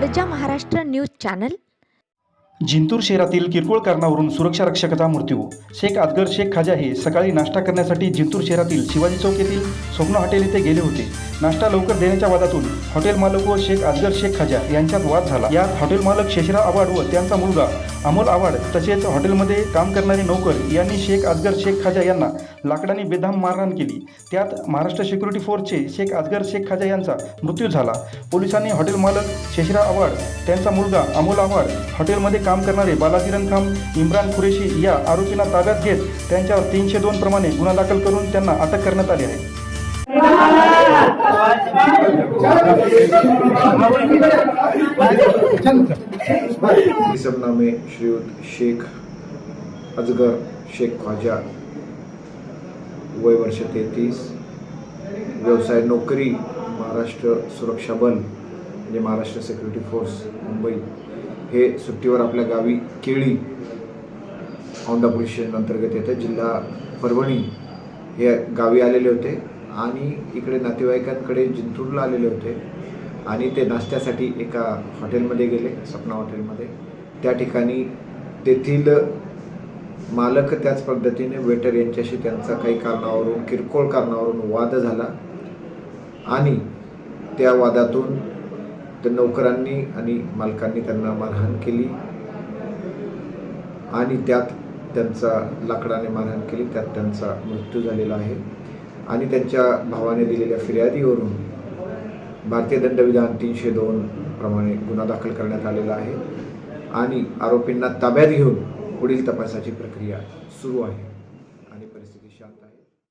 गर्जा Maharashtra news channel Jintur शहरातील किरकोळ कारणावरून सुरक्षा रक्षकाचा मृत्यू. शेख अदगर शेख खाजा हे सकाळी नाश्ता करण्यासाठी जिंतूर शहरातील शिवाजी चौक येथील स्वप्न हॉटेल येथे गेले होते. नाश्ता लवकर देण्याच्या वादातून हॉटेल मालक व शेख अदगर शेख खाजा यांच्यात वाद झाला. यात हॉटेल मालक शेषराव आवाड व त्यांचा मुलगा अमोल आवाड तसेच हॉटेलमध्ये काम करणारे नोकर यांनी शेख अजगर शेख खाजा यांना लाकडाने बेधाम मारहाण केली. त्यात महाराष्ट्र सिक्युरिटी फोर्सचे शेख अजगर शेख खाजा यांचा मृत्यू झाला. पोलिसांनी हॉटेल मालक शेषराव आवाड त्यांचा मुलगा अमोल आवाड हॉटेलमध्ये काम करणारे बालाजी रणखाम इम्रान कुरेशी या आरोपींना ताब्यात घेत त्यांच्यावर तीनशे दोन प्रमाणे गुन्हा दाखल करून त्यांना अटक करण्यात आली आहे. इसमनामे श्रीयुत शेख अजगर शेख ख्वाजा वय वर्ष तेहतीस व्यवसाय नोकरी महाराष्ट्र सुरक्षा बल म्हणजे महाराष्ट्र सिक्युरिटी फोर्स मुंबई. हे सुट्टीवर आपल्या गावी केळी औंढा पोलीस स्टेशन अंतर्गत येतं. जिल्हा परभणी हे गावी आलेले होते आणि इकडे नातेवाईकांकडे जिंतूरला आलेले होते आणि ते नाश्त्यासाठी एका हॉटेलमध्ये गेले सपना हॉटेलमध्ये. त्या ठिकाणी तेथील मालक त्याच पद्धतीने वेटर यांच्याशी त्यांचा काही कारणावरून किरकोळ कारणावरून वाद झाला आणि त्या वादातून त्या नोकरांनी आणि मालकांनी त्यांना मारहाण केली. आणि त्यात त्यांचा लाकडाने मारहाण केली. त्यात त्यांचा मृत्यू झालेला आहे. आणि त्यांच्या भावाने दिलेल्या फिर्यादीवरून भारतीय दंडविधान तीनशे दोन प्रमाणे गुन्हा दाखल करण्यात आलेला आहे. आणि आरोपींना ताब्यात घेऊन पुढील तपासाची प्रक्रिया सुरू आहे.